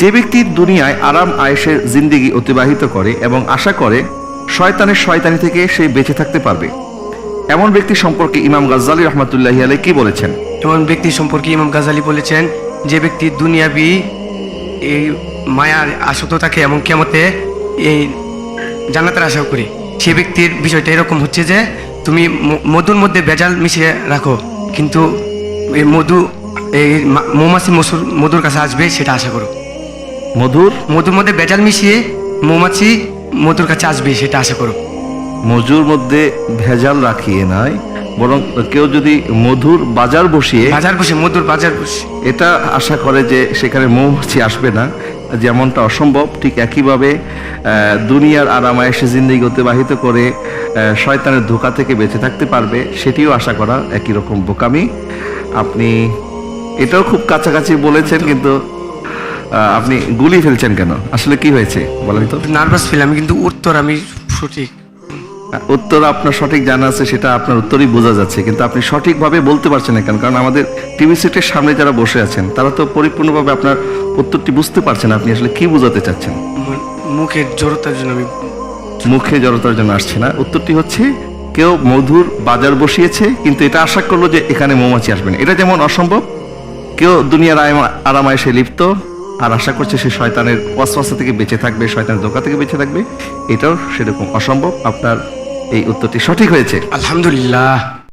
যে ব্যক্তি দুনিয়ায় আরাম আয়েসের জিন্দিগি অতিবাহিত করে এবং আশা করে, শয়তানের শয়তানি থেকে সে বেঁচে থাকতে পারবে। এমন ব্যক্তি সম্পর্কে ইমাম গাজ্জালি রহমতুল্লাহি আলাই কি বলেছেন? এমন ব্যক্তি সম্পর্কে ইমাম গাজালি বলেছেন, যে ব্যক্তি দুনিয়াবি এই মায়ার আসক্ত থাকে এবং কেমতে এই জান্নাতের আশা করি। সে ব্যক্তির বিষয়টা এরকম হচ্ছে যে, তুমি মধুর মধ্যে ভেজাল মিশিয়ে রাখো, কিন্তু এই মধু, এই মৌমাছি মসুর, মধুর কাছে আসবে সেটা আশা করো। মধুর? মধুর মধ্যে ভেজাল মিশিয়ে মৌমাছি মধুর কাছে আসবে সেটা আশা করো। মজুর মধ্যে ভেজাল রাখিয়ে নাই বরং কেউ যদি মধুর বাজার বসিয়ে বাজার বসে মধুর বাজার বসে। এটা আশা করে যে সেখানে মৌমাছি আসবে না যেমনটা অসম্ভব ঠিক একইভাবে দুনিয়ার আরামায়েশে জিন্দিগি অতিবাহিত করে শয়তানের ধোকা থেকে বেঁচে থাকতে পারবে সেটিও আশা করা একই রকম বোকামি। আপনি এটাও খুব কাছাকাছি বলেছেন কিন্তু আপনি গুলি ফেলছেন কেন? আসলে কি হয়েছে? বলেন তো। নার্ভাস ফিল আমি কিন্তু উত্তর আমি সঠিক। উত্তর আপনার সঠিক জানা আছে সেটা আপনার উত্তরই বোঝা যাচ্ছে কিন্তু আপনি সঠিকভাবে বলতে পারছেন না কেন? কারণ আমাদের টিভি সেটের সামনে যারা বসে আছেন তারা তো পরিপূর্ণভাবে আপনার উত্তরটি বুঝতে পারছেন আপনি আসলে কি বোঝাতে চাচ্ছেন? মুখের জড়তার জন্য আমি মুখে জড়তার জন্য আসছে না। উত্তরটি হচ্ছে কেউ মধুর বাজার বসিয়েছে কিন্তু এটা আশা করল যে এখানে মৌমাছি আসবে না। এটা যেমন অসম্ভব কেউ দুনিয়ার আরামায় সে লিপ্ত আর আশা করছে সে শয়তানের ওয়াসওয়াসা থেকে বেঁচে থাকবে, শয়তানের ধোকা থেকে বেঁচে থাকবে। এটাও সেরকম অসম্ভব। আপনার এই উত্তরটি সঠিক হয়েছে। আলহামদুলিল্লাহ।